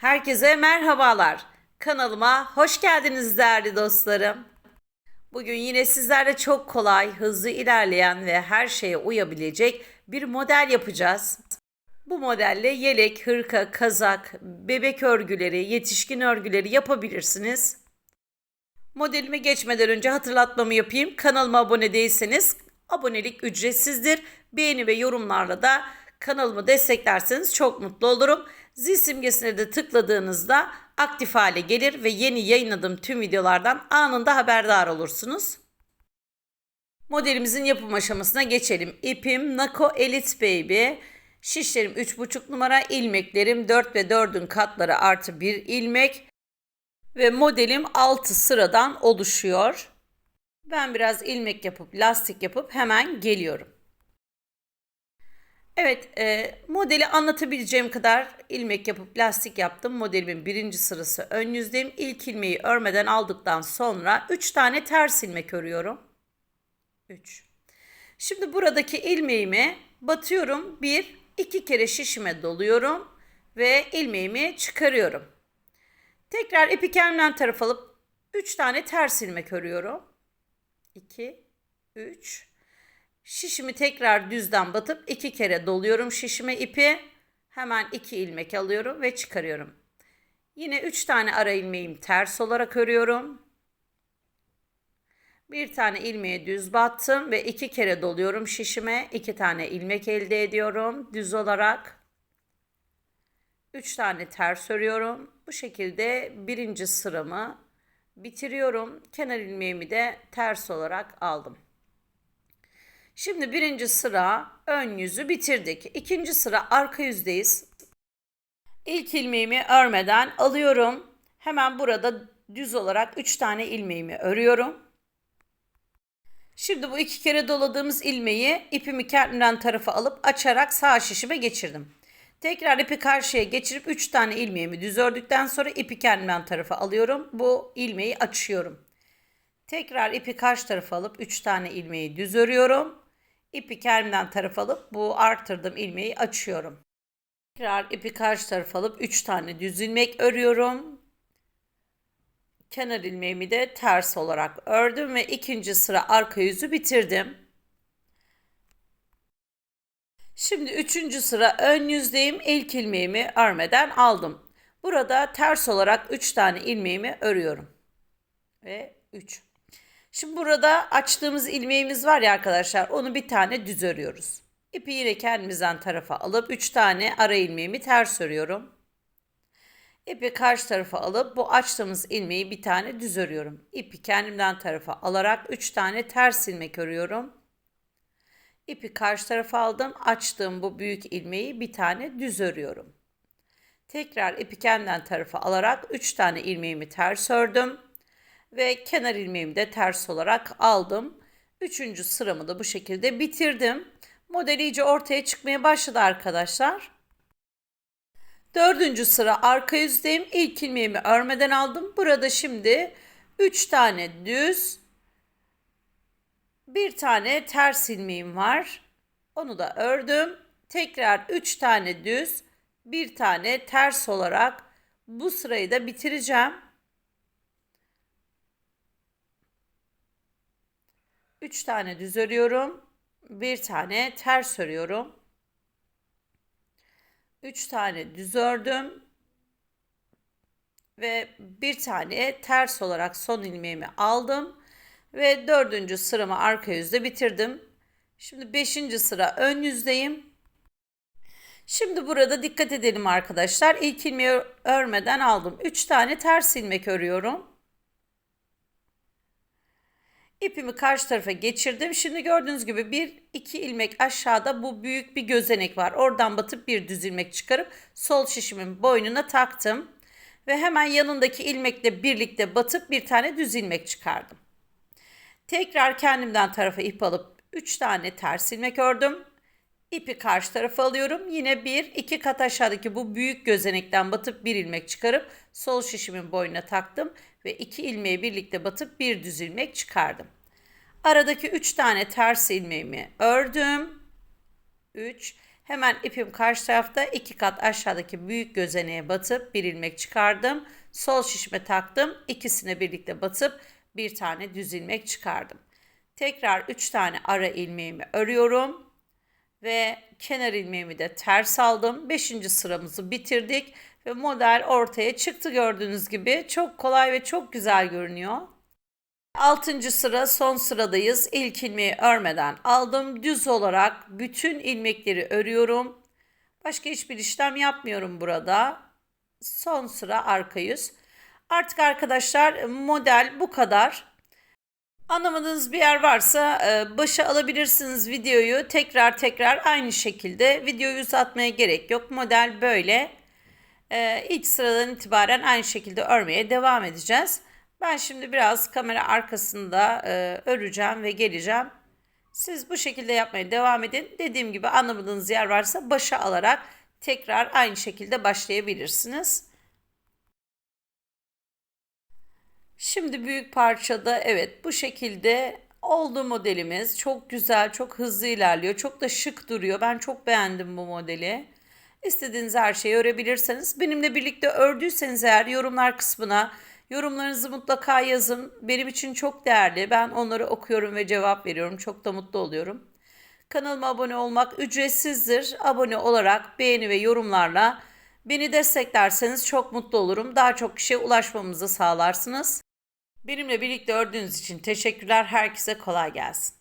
Herkese merhabalar. Kanalıma hoş geldiniz değerli dostlarım. Bugün yine sizlerle çok kolay, hızlı ilerleyen ve her şeye uyabilecek bir model yapacağız. Bu modelle yelek, hırka, kazak, bebek örgüleri, yetişkin örgüleri yapabilirsiniz. Modelime geçmeden önce hatırlatmamı yapayım. Kanalıma abone değilseniz abonelik ücretsizdir. Beğeni ve yorumlarla da kanalımı desteklerseniz çok mutlu olurum. Zil simgesine de tıkladığınızda aktif hale gelir ve yeni yayınladığım tüm videolardan anında haberdar olursunuz. Modelimizin yapım aşamasına geçelim. İpim Nako Elite Baby. Şişlerim 3,5 numara, ilmeklerim 4 ve 4'ün katları artı 1 ilmek ve modelim 6 sıradan oluşuyor. Ben biraz ilmek yapıp lastik yapıp hemen geliyorum. Evet, e, modeli anlatabileceğim kadar ilmek yapıp lastik yaptım. Modelimin birinci sırası ön yüzdeyim. İlk ilmeği örmeden aldıktan sonra 3 tane ters ilmek örüyorum. 3. Şimdi buradaki ilmeğimi batıyorum. 1, 2 kere şişime doluyorum ve ilmeğimi çıkarıyorum. Tekrar ipi kendimden taraf alıp 3 tane ters ilmek örüyorum. 2, 3. Şişimi tekrar düzden batıp iki kere doluyorum şişime ipi. Hemen iki ilmek alıyorum ve çıkarıyorum. Yine 3 tane ara ilmeğim ters olarak örüyorum. Bir tane ilmeğe düz battım ve iki kere doluyorum şişime. iki tane ilmek elde ediyorum düz olarak. 3 tane ters örüyorum. Bu şekilde birinci sıramı bitiriyorum. Kenar ilmeğimi de ters olarak aldım. Şimdi birinci sıra ön yüzü bitirdik. İkinci sıra arka yüzdeyiz. İlk ilmeğimi örmeden alıyorum. Hemen burada düz olarak 3 tane ilmeğimi örüyorum. Şimdi bu iki kere doladığımız ilmeği ipimi kendimden tarafa alıp açarak sağ şişime geçirdim. Tekrar ipi karşıya geçirip 3 tane ilmeğimi düz ördükten sonra ipi kendimden tarafa alıyorum. Bu ilmeği açıyorum. Tekrar ipi karşı tarafa alıp 3 tane ilmeği düz örüyorum. İpi kendimden tarafa alıp bu arttırdığım ilmeği açıyorum. Tekrar ipi karşı tarafa alıp 3 tane düz ilmek örüyorum. Kenar ilmeğimi de ters olarak ördüm ve ikinci sıra arka yüzü bitirdim. Şimdi üçüncü sıra ön yüzdeyim. İlk ilmeğimi örmeden aldım. Burada ters olarak 3 tane ilmeğimi örüyorum. Ve 3. Şimdi burada açtığımız ilmeğimiz var ya arkadaşlar onu bir tane düz örüyoruz. İpi yine kendimizden tarafa alıp 3 tane ara ilmeğimi ters örüyorum. İpi karşı tarafa alıp bu açtığımız ilmeği bir tane düz örüyorum. İpi kendimden tarafa alarak 3 tane ters ilmek örüyorum. İpi karşı tarafa aldım. Açtığım bu büyük ilmeği bir tane düz örüyorum. Tekrar ipi kendimden tarafa alarak 3 tane ilmeğimi ters ördüm ve kenar ilmeğimi de ters olarak aldım. Üçüncü sıramı da bu şekilde bitirdim. Model iyice ortaya çıkmaya başladı arkadaşlar. Dördüncü sıra arka yüzdeyim. İlk ilmeğimi örmeden aldım. Burada şimdi 3 tane düz, bir tane ters ilmeğim var. Onu da ördüm. Tekrar 3 tane düz, bir tane ters olarak bu sırayı da bitireceğim. 3 tane düz örüyorum. Bir tane ters örüyorum. 3 tane düz ördüm. Ve bir tane ters olarak son ilmeğimi aldım. Ve dördüncü sıramı arka yüzde bitirdim. Şimdi beşinci sıra ön yüzdeyim. Şimdi burada dikkat edelim arkadaşlar. İlk ilmeği örmeden aldım. 3 tane ters ilmek örüyorum. İpimi karşı tarafa geçirdim. Şimdi gördüğünüz gibi bir iki ilmek aşağıda bu büyük bir gözenek var. Oradan batıp bir düz ilmek çıkarıp sol şişimin boynuna taktım. Ve hemen yanındaki ilmekle birlikte batıp bir tane düz ilmek çıkardım. Tekrar kendimden tarafa ip alıp 3 tane ters ilmek ördüm. İpi karşı tarafa alıyorum. Yine bir iki kat aşağıdaki bu büyük gözenekten batıp bir ilmek çıkarıp sol şişimin boynuna taktım ve iki ilmeği birlikte batıp bir düz ilmek çıkardım. Aradaki 3 tane ters ilmeğimi ördüm. 3. Hemen ipim karşı tarafta iki kat aşağıdaki büyük gözeneğe batıp bir ilmek çıkardım. Sol şişme taktım. İkisine birlikte batıp bir tane düz ilmek çıkardım. Tekrar 3 tane ara ilmeğimi örüyorum ve kenar ilmeğimi de ters aldım. 5. sıramızı bitirdik ve model ortaya çıktı gördüğünüz gibi. Çok kolay ve çok güzel görünüyor. 6. sıra son sıradayız. İlk ilmeği örmeden aldım. Düz olarak bütün ilmekleri örüyorum. Başka hiçbir işlem yapmıyorum burada. Son sıra arka yüz. Artık arkadaşlar model bu kadar. Anlamadığınız bir yer varsa e, başa alabilirsiniz videoyu. Tekrar tekrar aynı şekilde videoyu uzatmaya gerek yok. Model böyle. E, ilk sıradan itibaren aynı şekilde örmeye devam edeceğiz. Ben şimdi biraz kamera arkasında e, öreceğim ve geleceğim. Siz bu şekilde yapmaya devam edin. Dediğim gibi anlamadığınız yer varsa başa alarak tekrar aynı şekilde başlayabilirsiniz. Şimdi büyük parçada evet bu şekilde oldu modelimiz. Çok güzel, çok hızlı ilerliyor. Çok da şık duruyor. Ben çok beğendim bu modeli. İstediğiniz her şeyi örebilirsiniz. Benimle birlikte ördüyseniz eğer yorumlar kısmına yorumlarınızı mutlaka yazın. Benim için çok değerli. Ben onları okuyorum ve cevap veriyorum. Çok da mutlu oluyorum. Kanalıma abone olmak ücretsizdir. Abone olarak beğeni ve yorumlarla beni desteklerseniz çok mutlu olurum. Daha çok kişiye ulaşmamızı sağlarsınız. Benimle birlikte ördüğünüz için teşekkürler. Herkese kolay gelsin.